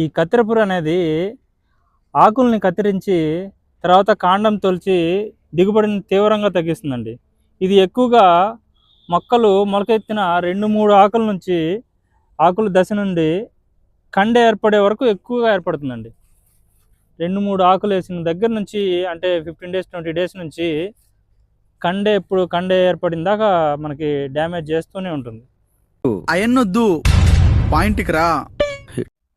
ఈ కత్తిరపుర అనేది ఆకుల్ని కత్తిరించి తర్వాత కాండం తొలిచి దిగుబడిని తీవ్రంగా తగ్గిస్తుందండి. ఇది ఎక్కువగా మొక్కలు మొలకెత్తిన రెండు మూడు ఆకుల నుంచి ఆకుల దశ నుండి కండ ఏర్పడే వరకు ఎక్కువగా ఏర్పడుతుందండి. రెండు మూడు ఆకులు వేసిన దగ్గర నుంచి అంటే ఫిఫ్టీన్ డేస్ ట్వంటీ డేస్ నుంచి కండే ఎప్పుడు కండే ఏర్పడిన దాకా మనకి డ్యామేజ్ చేస్తూనే ఉంటుంది. అయన్నొద్దు. పాయింట్కి రా.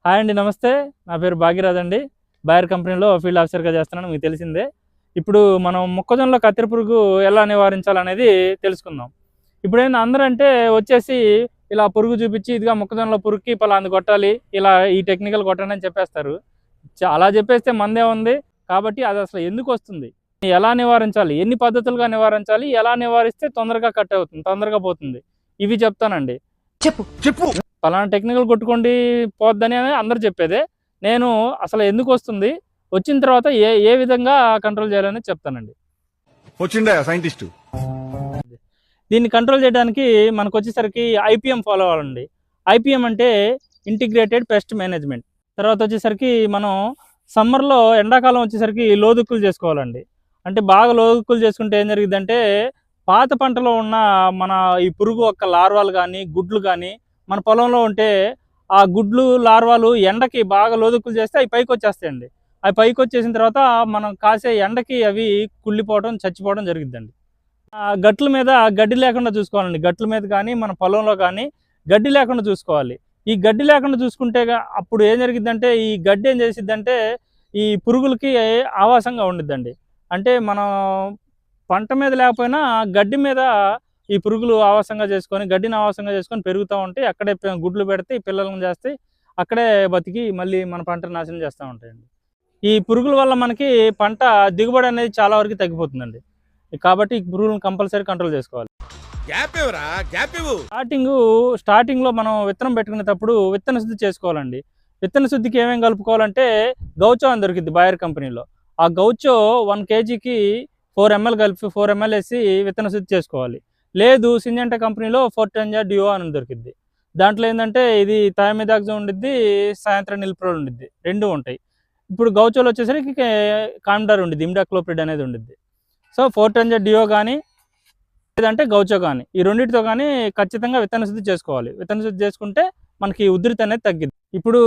హాయ్ అండి నమస్తే. నా పేరు భాగ్యరాజ్ అండి. బయర్ కంపెనీలో ఫీల్డ్ ఆఫీసర్గా చేస్తున్నాను మీకు తెలిసిందే. ఇప్పుడు మనం మొక్కజొన్నలో కత్తెర పురుగు ఎలా నివారించాలనేది తెలుసుకుందాం. ఇప్పుడు ఏంది అందరంటే వచ్చేసి ఇలా పురుగు చూపించి ఇదిగా మొక్కజొన్నలో పురుగుకి పలాంది కొట్టాలి ఇలా ఈ టెక్నికల్ కొట్టండి అని చెప్పేస్తారు. చ- అలా చెప్పేస్తే మందే ఉంది. కాబట్టి అది అసలు ఎందుకు వస్తుంది? ఎలా నివారించాలి? ఎన్ని పద్ధతులుగా నివారించాలి? ఎలా నివారిస్తే తొందరగా కట్ అవుతుంది తొందరగా పోతుంది? ఇవి చెప్తానండి. చెప్పు. చెప్పు. పలానా టెక్నికల్ కొట్టుకోండి పోద్దని అని అందరు చెప్పేదే. నేను అసలు ఎందుకు వస్తుంది? వచ్చిన తర్వాత ఏ ఏ విధంగా కంట్రోల్ చేయాలని చెప్తానండి. వచ్చిండా సైంటిస్ట్ దీన్ని కంట్రోల్ చేయడానికి మనకు వచ్చేసరికి ఐపీఎం ఫాలో అవ్వాలండి. ఐపీఎం అంటే ఇంటిగ్రేటెడ్ పెస్ట్ మేనేజ్మెంట్ తర్వాత వచ్చేసరికి మనం సమ్మర్లో ఎండాకాలం వచ్చేసరికి లోదుక్కులు చేసుకోవాలండి. అంటే బాగా లోదుక్కులు చేసుకుంటే ఏం జరిగిందంటే పాత పంటలో ఉన్న మన ఈ పురుగు యొక్క లార్వాలు కానీ గుడ్లు కానీ మన పొలంలో ఉంటే ఆ గుడ్లు లార్వాలు ఎండకి బాగా లోదుక్కులు చేస్తే అవి పైకి వచ్చేస్తాయండి అవి పైకి వచ్చేసిన తర్వాత మనం కాసే ఎండకి అవి కుళ్ళిపోవడం చచ్చిపోవడం జరిగిద్దండి. గట్ల మీద గడ్డి లేకుండా చూసుకోవాలండి. గట్ల మీద కానీ మన పొలంలో కానీ గడ్డి లేకుండా చూసుకోవాలి. ఈ గడ్డి లేకుండా చూసుకుంటే అప్పుడు ఏం జరిగిద్దంటే ఈ గడ్డి ఏం చేసిద్దంటే ఈ పురుగులకి ఆవాసంగా ఉండిద్దండి. అంటే మనం పంట మీద లేకపోయినా గడ్డి మీద ఈ పురుగులు ఆవాసంగా చేసుకొని గడ్డిని ఆవాసంగా చేసుకొని పెరుగుతూ ఉంటాయి అక్కడే గుడ్లు పెడితే పిల్లలను చేస్తే అక్కడే బతికి మళ్ళీ మన పంట నాశనం చేస్తూ ఉంటాయండి. ఈ పురుగుల వల్ల మనకి పంట దిగుబడి అనేది చాలా వరకు తగ్గిపోతుందండి. కాబట్టి ఈ పురుగులను కంపల్సరీ కంట్రోల్ చేసుకోవాలి. స్టార్టింగ్ స్టార్టింగ్లో మనం విత్తనం పెట్టుకునేటప్పుడు విత్తన శుద్ధి చేసుకోవాలండి. విత్తన శుద్ధికి ఏమేమి కలుపుకోవాలంటే గౌచో అని దొరికింది బాయర్ కంపెనీలో. ఆ గౌచో వన్ కేజీకి ఫోర్ ఎంఎల్ కలిపి ఫోర్ ఎంఎల్ వేసి విత్తన శుద్ధి చేసుకోవాలి. లేదు సింజంటా కంపెనీలో ఫోర్టెంజా డియో అని దొరికిద్ది. దాంట్లో ఏంటంటే ఇది థైమిదాక్జో ఉండిద్ది సాయంత్రం నిల్ప్రోల్ ఉండిద్ది. రెండు ఉంటాయి. ఇప్పుడు గౌచోలో వచ్చేసరికి కామ్డార్ ఉండిద్ది ఇమ్డాక్లోప్రిడ్ అనేది ఉండిద్ది. సో ఫోర్టెంజా డియో కానీ లేదంటే గౌచో కానీ ఈ రెండింటితో కానీ ఖచ్చితంగా విత్తన శుద్ధి చేసుకోవాలి. విత్తన శుద్ధి చేసుకుంటే మనకి ఉధృతి అనేది తగ్గింది ఇప్పుడు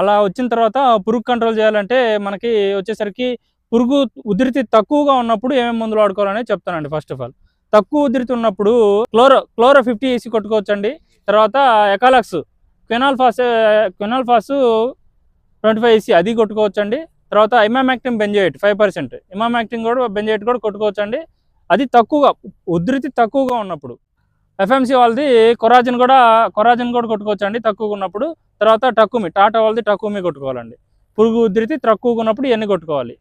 అలా వచ్చిన తర్వాత పురుగు కంట్రోల్ చేయాలంటే మనకి వచ్చేసరికి పురుగు ఉధృతి తక్కువగా ఉన్నప్పుడు ఏమేమి మందులు వాడుకోవాలనేది చెప్తానండి ఫస్ట్ ఆఫ్ ఆల్. తక్కువ ఉధృతి ఉన్నప్పుడు క్లోరో క్లోరో ఫిఫ్టీ వేసి కొట్టుకోవచ్చండి. తర్వాత Ekalux quinalphos quinalphos twenty five AC అది కొట్టుకోవచ్చండి. తర్వాత emamectin benzoate five percent. Emamectin కూడా బెంజేట్ కూడా కొట్టుకోవచ్చండి. అది తక్కువగా ఉధృతి తక్కువగా ఉన్నప్పుడు. ఎఫ్ఎంసి వాళ్ళది కొరాజిన్ కూడా కొరాజిన్ కూడా కొట్టుకోవచ్చండి తక్కువగా ఉన్నప్పుడు. తర్వాత టక్కుమి టాటా వాళ్ళది టక్కుమి కొట్టుకోవాలండి. పురుగు ఉధృతి తక్కువగా ఉన్నప్పుడు ఇవన్నీ కొట్టుకోవాలి.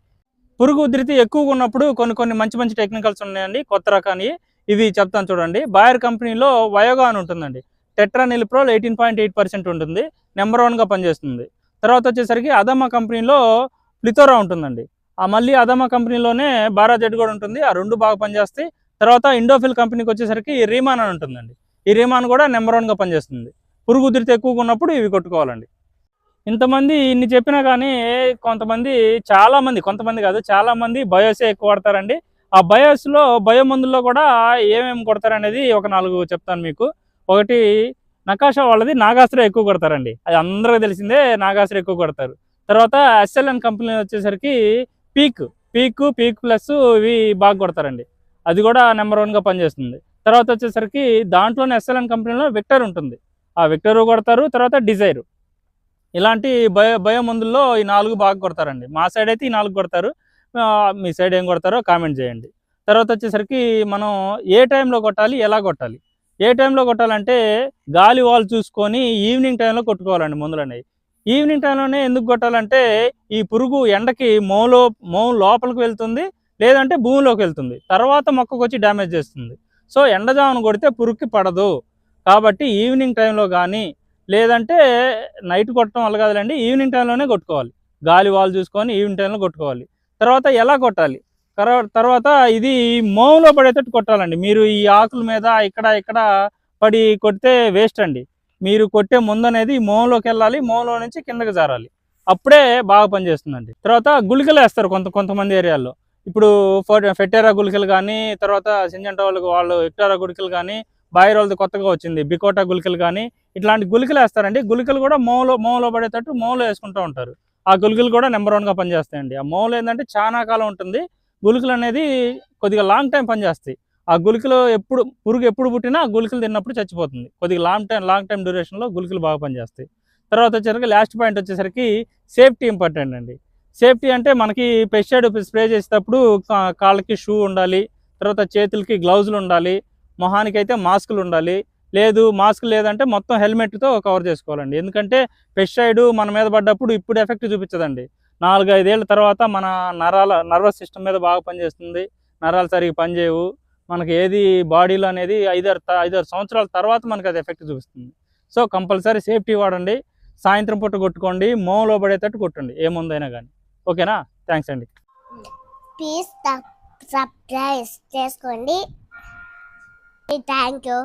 పురుగు ఉధృతి ఎక్కువగా ఉన్నప్పుడు కొన్ని కొన్ని మంచి మంచి టెక్నికల్స్ ఉన్నాయండి. కొత్త రకాన్ని ఇవి చెప్తాను చూడండి. బాయర్ కంపెనీలో వయోగా అని ఉంటుందండి. Tetraniliprole eighteen point eight percent ఉంటుంది. నెంబర్ వన్గా పనిచేస్తుంది. తర్వాత వచ్చేసరికి అదమ్మ కంపెనీలో ప్లితోరా ఉంటుందండి. ఆ మళ్ళీ అదమ్మ కంపెనీలోనే బారాజెడ్ కూడా ఉంటుంది. ఆ రెండు బాగా పనిచేస్తాయి. తర్వాత ఇండోఫిల్ కంపెనీకి వచ్చేసరికి ఈ రీమాన్ అని ఉంటుందండి. ఈ రీమాన్ కూడా నెంబర్ వన్గా పనిచేస్తుంది. పురుగు ఉధృతి ఎక్కువగా ఉన్నప్పుడు ఇవి కొట్టుకోవాలండి. ఇంతమంది ఇన్ని చెప్పినా కానీ కొంతమంది చాలా మంది కొంతమంది కాదు చాలా మంది బయోసే ఎక్కువ వాడతారండి. ఆ బయోస్లో బయో మందుల్లో కూడా ఏమేమి కొడతారనేది ఒక నాలుగు చెప్తాను మీకు. ఒకటి నకాషా వాళ్ళది నాగాస్త్ర ఎక్కువ కొడతారండి. అది అందరికీ తెలిసిందే నాగాస్త్ర ఎక్కువ కొడతారు. తర్వాత ఎస్ఎల్ఎన్ కంపెనీ వచ్చేసరికి పీక్ పీక్ పీక్ ప్లస్ ఇవి బాగా కొడతారండి. అది కూడా నెంబర్ వన్గా పనిచేస్తుంది. తర్వాత వచ్చేసరికి దాంట్లోనే ఎస్ఎల్ఎన్ కంపెనీలో విక్టర్ ఉంటుంది. ఆ విక్టర్ కొడతారు తర్వాత డిజైర్. ఇలాంటి భయ భయం మందుల్లో ఈ నాలుగు బాగా కొడతారండి. మా సైడ్ అయితే ఈ నాలుగు కొడతారు. మీ సైడ్ ఏం కొడతారో కామెంట్ చేయండి. తర్వాత వచ్చేసరికి మనం ఏ టైంలో కొట్టాలి ఎలా కొట్టాలి? ఏ టైంలో కొట్టాలంటే గాలి వాళ్ళు చూసుకొని ఈవినింగ్ టైంలో కొట్టుకోవాలండి మందులు అనేవి ఈవినింగ్ టైంలోనే ఎందుకు కొట్టాలంటే ఈ పురుగు ఎండకి మోలో మో లోపలికి వెళ్తుంది లేదంటే భూమిలోకి వెళ్తుంది. తర్వాత మొక్కకు వచ్చి డ్యామేజ్ చేస్తుంది. సో ఎండజామును కొడితే పురుగుకి పడదు. కాబట్టి ఈవినింగ్ టైంలో కానీ లేదంటే నైట్ కొట్టడం వల్ల కాదులేండి ఈవినింగ్ టైంలోనే కొట్టుకోవాలి. గాలి వాళ్ళు చూసుకొని ఈవినింగ్ టైంలో కొట్టుకోవాలి. తర్వాత ఎలా కొట్టాలి? తర్వాత ఇది మోవులో పడేటట్టు కొట్టాలండి. మీరు ఈ ఆకుల మీద ఇక్కడ ఇక్కడ పడి కొడితే వేస్ట్ అండి. మీరు కొట్టే ముందు అనేది మోంలోకి వెళ్ళాలి మోంలో నుంచి కిందకి జారాలి. అప్పుడే బాగా పనిచేస్తుందండి తర్వాత గుళికలు వేస్తారు కొంత కొంతమంది ఏరియాల్లో ఇప్పుడు ఫె- ఫెటేరా గుళికలు కానీ తర్వాత సింజంటా వాళ్ళకి వాళ్ళు ఎక్టారా గుళికలు కానీ బాయిరోళ్ళది కొత్తగా వచ్చింది. బికోటా గుళికలు కానీ ఇట్లాంటి గుళికలు వేస్తారండి. గుళికలు కూడా మోలో మోలో పడేటట్టు మోలో వేసుకుంటూ ఉంటారు. ఆ గుళికలు కూడా నెంబర్ వన్గా పనిచేస్తాయండి. ఆ మోలు ఏంటంటే చాలా కాలం ఉంటుంది. గుళికలు అనేది కొద్దిగా లాంగ్ టైం పనిచేస్తాయి. ఆ గులికలు ఎప్పుడు పురుగు ఎప్పుడు పుట్టినా ఆ గుళికలు తిన్నప్పుడు చచ్చిపోతుంది. కొద్దిగా లాంగ్ టైం లాంగ్ టైం డ్యూరేషన్లో గుళికలు బాగా పనిచేస్తాయి. తర్వాత వచ్చేసరికి లాస్ట్ పాయింట్ వచ్చేసరికి సేఫ్టీ ఇంపార్టెంట్ అండి. సేఫ్టీ అంటే మనకి పెస్టిసైడ్ స్ప్రే చేసేటప్పుడు కాళ్ళకి షూ ఉండాలి. తర్వాత చేతులకి గ్లౌజులు ఉండాలి. మొహానికి అయితే మాస్కులు ఉండాలి. లేదు మాస్క్ లేదంటే మొత్తం హెల్మెట్తో కవర్ చేసుకోవాలండి. ఎందుకంటే పెస్టైడ్ మన మీద పడ్డప్పుడు ఇప్పుడు ఎఫెక్ట్ చూపించదండి. నాలుగు ఐదేళ్ళ తర్వాత మన నరాల నర్వస్ సిస్టమ్ మీద బాగా పనిచేస్తుంది. నరాలు సరిగ్గా పనిచేయవు. మనకి ఏది బాడీలో అనేది ఐదారు ఐదారు సంవత్సరాల తర్వాత మనకి అది ఎఫెక్ట్ చూపిస్తుంది. సో కంపల్సరీ సేఫ్టీ వాడండి. సాయంత్రం పూట కొట్టుకోండి. మోలో పడేటట్టు కొట్టండి. ఏముందైనా కానీ ఓకేనా? థ్యాంక్స్ అండి. ప్లీజ్ సబ్స్క్రైబ్ చేసుకోండి. Thank you.